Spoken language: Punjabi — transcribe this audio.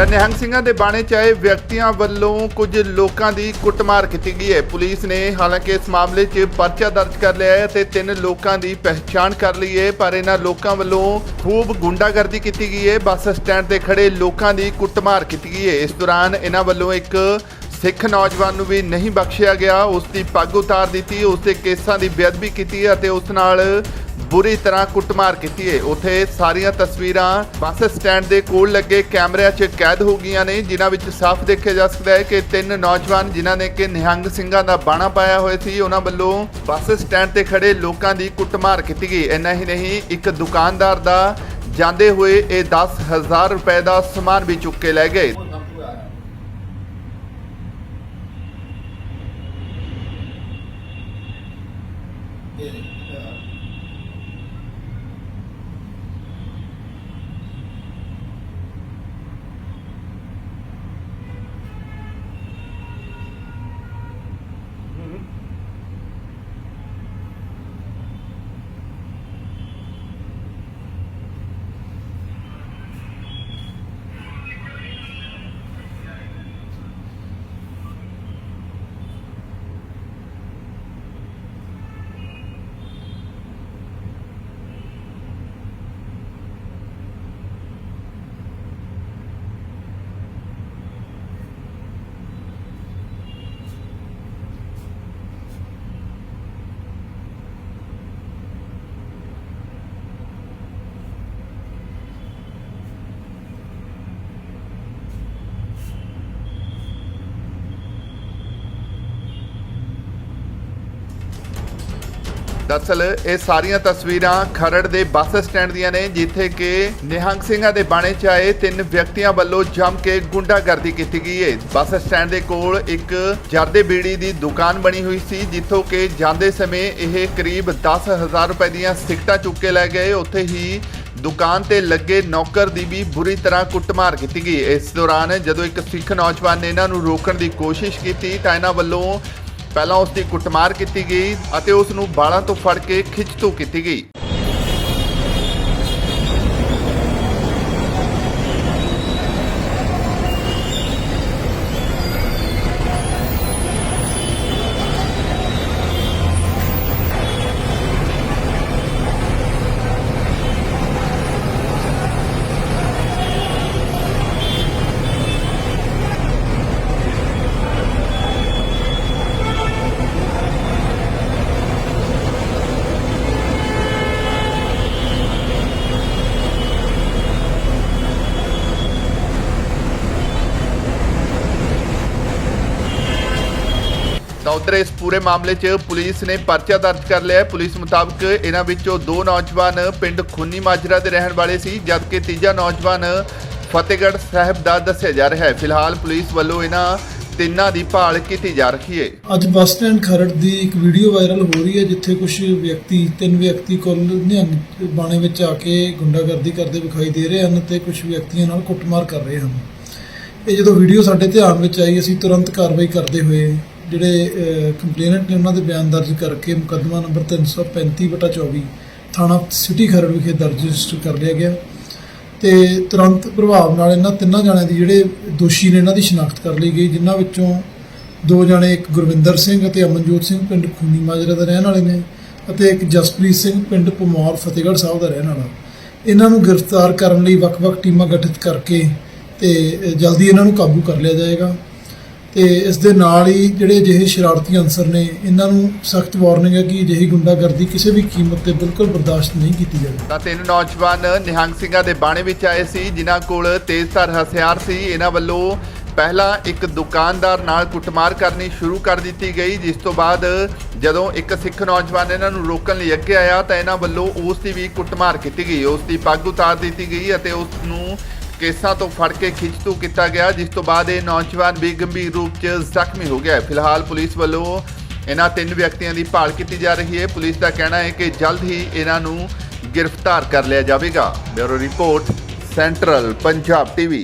ਤਾਂ ਨਿਹੰਗ ਸਿੰਘਾਂ ਦੇ ਬਾਣੇ ਚ ਆਏ ਵਿਅਕਤੀਆਂ ਵੱਲੋਂ ਕੁਝ ਲੋਕਾਂ ਦੀ ਕੁੱਟਮਾਰ ਕੀਤੀ ਗਈ ਹੈ। ਪੁਲਿਸ ਨੇ ਹਾਲਾਂਕਿ ਇਸ ਮਾਮਲੇ 'ਚ ਪਰਚਾ ਦਰਜ ਕਰ ਲਿਆ ਹੈ ਤੇ ਤਿੰਨ ਲੋਕਾਂ ਦੀ ਪਹਿਚਾਣ ਕਰ ਲਈ ਹੈ, ਪਰ ਇਹਨਾਂ ਲੋਕਾਂ ਵੱਲੋਂ ਖੂਬ ਗੁੰਡਾਗਰਦੀ ਕੀਤੀ ਗਈ ਹੈ। ਬੱਸ ਸਟੈਂਡ ਤੇ ਖੜੇ ਲੋਕਾਂ ਦੀ ਕੁੱਟਮਾਰ ਕੀਤੀ ਗਈ ਹੈ। ਇਸ ਦੌਰਾਨ ਇਹਨਾਂ ਵੱਲੋਂ ਇੱਕ ਸਿੱਖ ਨੌਜਵਾਨ ਨੂੰ ਵੀ ਨਹੀਂ ਬਖਸ਼ਿਆ ਗਿਆ। ਉਸ ਦੀ ਪੱਗ ਉਤਾਰ ਦਿੱਤੀ, ਉਸ ਦੇ ਕੇਸਾਂ ਦੀ ਬੇਅਦਬੀ ਕੀਤੀ ਅਤੇ ਉਸ ਨਾਲ ਬੁਰੀ ਤਰ੍ਹਾਂ ਕੁੱਟਮਾਰ ਕੀਤੀ ਹੈ ਉੱਥੇ ਸਾਰੀਆਂ ਤਸਵੀਰਾਂ ਬੱਸ ਸਟੈਂਡ ਦੇ ਕੋਲ ਲੱਗੇ ਕੈਮਰਿਆਂ 'ਚ ਕੈਦ ਹੋ ਗਈਆਂ ਨੇ, ਜਿਨ੍ਹਾਂ ਵਿੱਚ ਸਾਫ਼ ਦੇਖਿਆ ਜਾ ਸਕਦਾ ਹੈ ਕਿ ਤਿੰਨ ਨੌਜਵਾਨ ਜਿਨ੍ਹਾਂ ਨੇ ਕਿ ਨਿਹੰਗ ਸਿੰਘਾਂ ਦਾ ਬਾਣਾ ਪਾਇਆ ਹੋਇਆ ਸੀ, ਉਹਨਾਂ ਵੱਲੋਂ ਬੱਸ ਸਟੈਂਡ ਤੇ ਖੜੇ ਲੋਕਾਂ ਦੀ ਕੁੱਟਮਾਰ ਕੀਤੀ ਗਈ। ਇੰਨਾ ਹੀ ਨਹੀਂ, ਇੱਕ ਦੁਕਾਨਦਾਰ ਦਾ ਜਾਂਦੇ ਹੋਏ ਇਹ 10000 ਰੁਪਏ ਦਾ ਸਮਾਨ ਵੀ ਚੁੱਕ ਕੇ ਲੈ ਗਏ। ਦਰਅਸਲ ਇਹ ਸਾਰੀਆਂ ਤਸਵੀਰਾਂ ਖਰੜ ਦੇ ਬੱਸ ਸਟੈਂਡ ਦੀਆਂ ਨੇ, ਜਿੱਥੇ ਕਿ ਨਿਹੰਗ ਸਿੰਘਾਂ ਦੇ ਬਾਣੇ 'ਚ ਆਏ ਤਿੰਨ ਵਿਅਕਤੀਆਂ ਵੱਲੋਂ ਜੰਮ ਕੇ ਗੁੰਡਾਗਰਦੀ ਕੀਤੀ ਗਈ ਹੈ ਬੱਸ ਸਟੈਂਡ ਦੇ ਕੋਲ ਇੱਕ ਜਰਦੇ ਬੀੜੀ ਦੀ ਦੁਕਾਨ ਬਣੀ ਹੋਈ ਸੀ, ਜਿੱਥੋਂ ਕਿ ਜਾਂਦੇ ਸਮੇਂ ਇਹ ਕਰੀਬ 10000 ਰੁਪਏ ਦੀਆਂ ਸਿਕਟਾਂ ਚੁੱਕ ਕੇ ਲੈ ਗਏ। ਉੱਥੇ ਹੀ ਦੁਕਾਨ ਤੇ ਲੱਗੇ ਨੌਕਰ ਦੀ ਵੀ ਬੁਰੀ ਤਰ੍ਹਾਂ ਕੁੱਟਮਾਰ ਕੀਤੀ ਗਈ। ਇਸ ਦੌਰਾਨ ਜਦੋਂ ਇੱਕ ਸਿੱਖ ਨੌਜਵਾਨ ਨੇ ਇਹਨਾਂ ਨੂੰ ਰੋਕਣ ਦੀ ਕੋਸ਼ਿਸ਼ ਕੀਤੀ, ਤਾਂ ਇਹਨਾਂ ਵੱਲੋਂ ਪਹਿਲਾਂ ਉਸ ਦੀ ਕੁੱਟਮਾਰ ਕੀਤੀ ਗਈ ਅਤੇ ਉਸ ਨੂੰ ਬਾਲਾਂ ਤੋਂ ਫੜ ਕੇ ਖਿੱਚ ਖਿੱਚਤੂ ਕੀਤੀ ਗਈ। ਤਾਂ ਉਧਰ ਇਸ ਪੂਰੇ ਮਾਮਲੇ 'ਚ ਪੁਲਿਸ ਨੇ ਪਰਚਾ ਦਰਜ ਕਰ ਲਿਆ ਹੈ। ਪੁਲਿਸ ਮੁਤਾਬਕ ਇਹਨਾਂ ਵਿੱਚੋਂ ਦੋ ਨੌਜਵਾਨ ਪਿੰਡ ਖੁੰਨੀ ਮਾਜਰਾ ਦੇ ਰਹਿਣ ਵਾਲੇ ਸੀ, ਜਦਕਿ ਤੀਜਾ ਨੌਜਵਾਨ ਫਤਿਹਗੜ੍ਹ ਸਾਹਿਬ ਦਾ ਦੱਸਿਆ ਜਾ ਰਿਹਾ ਹੈ। ਫਿਲਹਾਲ ਪੁਲਿਸ ਵੱਲੋਂ ਇਹਨਾਂ ਤਿੰਨਾਂ ਦੀ ਭਾਲ ਕੀਤੀ ਜਾ ਰਹੀ ਹੈ। ਅੱਜ ਬੱਸ ਸਟੈਂਡ ਖਰੜ ਦੀ ਇੱਕ ਵੀਡੀਓ ਵਾਇਰਲ ਹੋ ਰਹੀ ਹੈ, ਜਿੱਥੇ ਕੁਝ ਵਿਅਕਤੀ, ਤਿੰਨ ਵਿਅਕਤੀ ਕੋਲ ਨਿਹੰਗ ਬਾਣੇ ਵਿੱਚ ਆ ਕੇ ਗੁੰਡਾਗਰਦੀ ਕਰਦੇ ਵਿਖਾਈ ਦੇ ਰਹੇ ਹਨ ਤੇ ਕੁਝ ਵਿਅਕਤੀਆਂ ਨਾਲ ਕੁੱਟਮਾਰ ਕਰ ਰਹੇ ਹਨ। ਇਹ ਜਦੋਂ ਵੀਡੀਓ ਸਾਡੇ ਧਿਆਨ ਵਿੱਚ ਆਈ, ਅਸੀਂ ਤੁਰੰਤ ਕਾਰਵਾਈ ਕਰਦੇ ਹੋਏ ਜਿਹੜੇ ਕੰਪਲੇਨੈਂਟ ਨੇ ਉਹਨਾਂ ਦੇ ਬਿਆਨ ਦਰਜ ਕਰਕੇ ਮੁਕੱਦਮਾ ਨੰਬਰ 335/24 ਥਾਣਾ ਸਿਟੀ ਖਰੜ ਵਿਖੇ ਦਰਜ ਰਜਿਸਟਰ ਕਰ ਲਿਆ ਗਿਆ ਤੇ ਤੁਰੰਤ ਪ੍ਰਭਾਵ ਨਾਲ ਇਹਨਾਂ ਤਿੰਨਾਂ ਜਣਿਆਂ ਦੀ ਜਿਹੜੇ ਦੋਸ਼ੀ ਨੇ ਇਹਨਾਂ ਦੀ ਸ਼ਨਾਖਤ ਕਰ ਲਈ ਗਈ, ਜਿਨ੍ਹਾਂ ਵਿੱਚੋਂ ਦੋ ਜਣੇ ਇੱਕ ਗੁਰਵਿੰਦਰ ਸਿੰਘ ਅਤੇ ਅਮਨਜੋਤ ਸਿੰਘ ਪਿੰਡ ਖੂਨੀ ਮਾਜਰਾ ਦਾ ਰਹਿਣ ਵਾਲੇ ਨੇ ਅਤੇ ਇੱਕ ਜਸਪ੍ਰੀਤ ਸਿੰਘ ਪਿੰਡ ਪਮੌਰ ਫਤਿਹਗੜ੍ਹ ਸਾਹਿਬ ਦਾ ਰਹਿਣ ਵਾਲਾ। ਇਹਨਾਂ ਨੂੰ ਗ੍ਰਿਫਤਾਰ ਕਰਨ ਲਈ ਵੱਖ-ਵੱਖ ਟੀਮਾਂ ਗਠਿਤ ਕਰਕੇ ਤੇ ਜਲਦੀ ਇਹਨਾਂ ਨੂੰ ਕਾਬੂ ਕਰ ਲਿਆ ਜਾਏਗਾ। ਤੇ ਇਸ ਦੇ ਨਾਲ ਹੀ ਜਿਹੜੇ ਅਜਿਹੇ ਸ਼ਰਾਰਤੀ ਅਨਸਰ ਨੇ, ਇਹਨਾਂ ਨੂੰ ਸਖਤ ਵਾਰਨਿੰਗ ਹੈ ਕਿ ਅਜਿਹੀ ਗੁੰਡਾਗਰਦੀ ਕਿਸੇ ਵੀ ਕੀਮਤ ਤੇ ਬਿਲਕੁਲ ਬਰਦਾਸ਼ਤ ਨਹੀਂ ਕੀਤੀ ਜਾਵੇਗੀ। ਤਾਂ ਤਿੰਨ ਨੌਜਵਾਨ ਨਿਹੰਗ ਸਿੰਘਾਂ ਦੇ ਬਾਣੇ ਵਿੱਚ ਆਏ ਸੀ, ਜਿਨ੍ਹਾਂ ਕੋਲ ਤੇਜ਼ਧਾਰ ਹਥਿਆਰ ਸੀ। ਇਹਨਾਂ ਵੱਲੋਂ ਪਹਿਲਾਂ ਇੱਕ ਦੁਕਾਨਦਾਰ ਨਾਲ ਕੁੱਟਮਾਰ ਕਰਨੀ ਸ਼ੁਰੂ ਕਰ ਦਿੱਤੀ ਗਈ, ਜਿਸ ਤੋਂ ਬਾਅਦ ਜਦੋਂ ਇੱਕ ਸਿੱਖ ਨੌਜਵਾਨ ਇਹਨਾਂ ਨੂੰ ਰੋਕਣ ਲਈ ਅੱਗੇ ਆਇਆ, ਤਾਂ ਇਹਨਾਂ ਵੱਲੋਂ ਉਸ ਦੀ ਵੀ ਕੁੱਟਮਾਰ ਕੀਤੀ ਗਈ। ਉਸ ਦੀ ਪੱਗ ਉਤਾਰ ਦਿੱਤੀ ਗਈ ਅਤੇ ਉਸ ਨੂੰ ਕੇਸਾਂ ਤੋਂ ਫੜ ਕੇ ਖਿੱਚਤੂ ਕੀਤਾ ਗਿਆ, ਜਿਸ ਤੋਂ ਬਾਅਦ ਇਹ ਨੌਜਵਾਨ ਵੀ ਗੰਭੀਰ ਰੂਪ 'ਚ ਜ਼ਖਮੀ ਹੋ ਗਿਆ ਫਿਲਹਾਲ ਪੁਲਿਸ ਵੱਲੋਂ ਇਹਨਾਂ ਤਿੰਨ ਵਿਅਕਤੀਆਂ ਦੀ ਭਾਲ ਕੀਤੀ ਜਾ ਰਹੀ ਹੈ। ਪੁਲਿਸ ਦਾ ਕਹਿਣਾ ਹੈ ਕਿ ਜਲਦ ਹੀ ਇਹਨਾਂ ਨੂੰ ਗ੍ਰਿਫਤਾਰ ਕਰ ਲਿਆ ਜਾਵੇਗਾ। Bureau report, central Punjab TV.